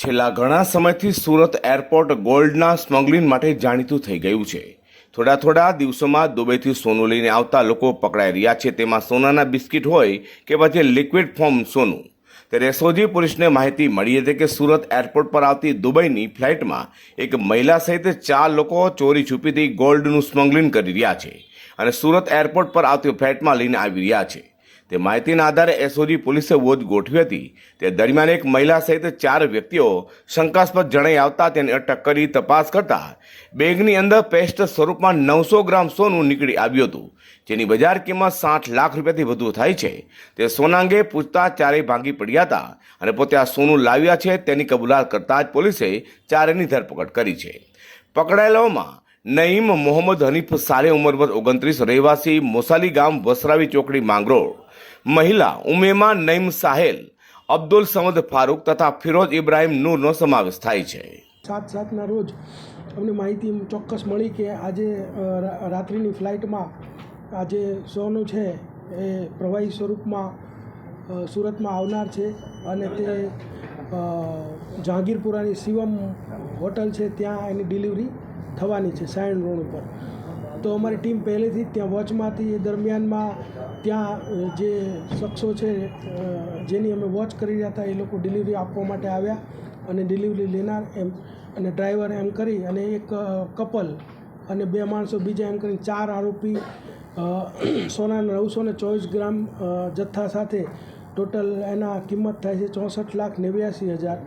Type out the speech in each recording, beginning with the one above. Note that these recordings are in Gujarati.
છેલ્લા ઘણા સમયથી સુરત એરપોર્ટ ગોલ્ડના સ્મગલિંગ માટે જાણીતું થઈ ગયું છે. થોડા થોડા દિવસોમાં દુબઈથી સોનું લઈને આવતા લોકો પકડાઈ રહ્યા છે. તેમાં સોનાના બિસ્કિટ હોય કે પછી લિક્વિડ ફોર્મ સોનું. ત્યારે એસઓજી પોલીસને માહિતી મળી હતી કે સુરત એરપોર્ટ પર આવતી દુબઈની ફ્લાઇટમાં એક મહિલા સહિત ચાર લોકો ચોરી છુપીથી ગોલ્ડનું સ્મગલિંગ કરી રહ્યા છે અને સુરત એરપોર્ટ પર આવતી ફ્લાઇટમાં લઈને આવી રહ્યા છે. તે માહિતીના આધારે એસઓજી પોલીસે વોચ ગોઠવી હતી. તે દરમિયાન એક મહિલા સહિત ચાર વ્યક્તિઓ શંકાસ્પદ જણાઈ આવતા તેને અટક કરી તપાસ કરતા બેગની અંદર પેસ્ટ સ્વરૂપમાં નવસો ગ્રામ સોનું નીકળી આવ્યું હતું, જેની બજાર કિંમત સાઠ લાખ રૂપિયાથી વધુ થાય છે. તે સોનાંગે પૂછતા ચારેય ભાંગી પડ્યા હતા અને પોતે આ સોનું લાવ્યા છે તેની કબૂલાત કરતા જ પોલીસે ચારેની ધરપકડ કરી છે. પકડાયેલાઓમાં નઈમ મોહમ્મદ હનીફ સારે ઉંમર વર્ષ ઓગણત્રીસ, રહેવાસી મોસાલી ગામ વસરાવી ચોકડી માંગરોળ. મહિલા ઉમેમા નઈમ સાહેલ, અબ્દુલ સમદ ફારૂક તથા ફિરોજ ઇબ્રાહિમ નૂરનો સમાવેશ થાય છે. સાત સાતના રોજ અમને માહિતી ચોક્કસ મળી કે આજે રાત્રિની ફ્લાઇટમાં આજે સોનું છે એ પ્રવાહી સ્વરૂપમાં સુરતમાં આવનાર છે અને તે જહાંગીરપુરાની શિવમ હોટલ છે ત્યાં એની ડિલિવરી થવાની છે સાયણ રોડ ઉપર. તો અમારી ટીમ પહેલેથી જ ત્યાં વોચમાંથી એ દરમિયાનમાં ત્યાં જે શખ્સો છે જેની અમે વોચ કરી રહ્યા હતા, એ લોકો ડિલિવરી આપવા માટે આવ્યા અને ડિલિવરી લેનાર એમ, અને ડ્રાઈવર એમ કરી અને એક કપલ અને બે માણસો બીજા એમ કરીને ચાર આરોપી સોના નવસો ને ચોવીસ ગ્રામ જથ્થા સાથે ટોટલ એના કિંમત થાય છે ચોસઠ લાખ નેવ્યાસી હજાર.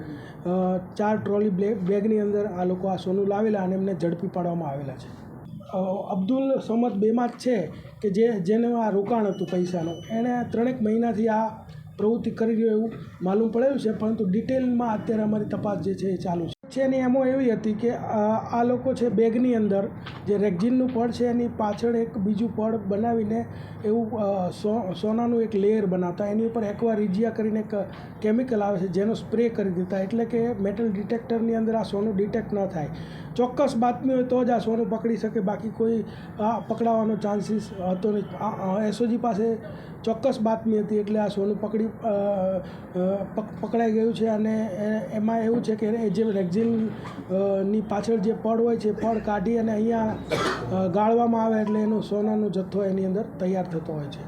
ચાર ટ્રોલી બેગની અંદર આ લોકો આ સોનું લાવેલા અને એમને ઝડપી પાડવામાં આવેલા છે. અબ્દુલ સમદ બેમાં જ છે કે જે, જેનું આ રોકાણ હતું પૈસાનું. એણે ત્રણેક મહિનાથી આ પ્રવૃત્તિ કરી રહ્યો એવું માલુમ પડેલું છે, પરંતુ ડિટેલમાં અત્યારે અમારી તપાસ જે છે એ ચાલુ છે. છે એની એમાં એવી હતી કે આ લોકો છે બેગની અંદર. જે રેક્ઝિનનું પડ છે એની પાછળ એક બીજું પડ બનાવીને એવું સોનાનું એક લેયર બનાવતા. એની ઉપર એકવાર રિજિયા કરીને એક કેમિકલ આવે છે જેનો સ્પ્રે કરી દેતા એટલે કે મેટલ ડિટેક્ટરની અંદર આ સોનું ડિટેક્ટ ન થાય. ચોક્કસ બાતમી હોય તો જ આ સોનું પકડી શકે. બાકી કોઈ આ પકડાવાનો ચાન્સીસ હતો નહીં. એસઓજી પાસે ચોક્કસ બાતમી હતી એટલે આ સોનું પકડી પકડાઈ ગયું છે અને એમાં એવું છે કે જે રેક્ઝિનની પાછળ જે પડ હોય છે પડ કાઢી અને અહીંયા ગાળવામાં આવે એટલે એનો સોનાનો જથ્થો એની અંદર તૈયાર થતો હોય છે.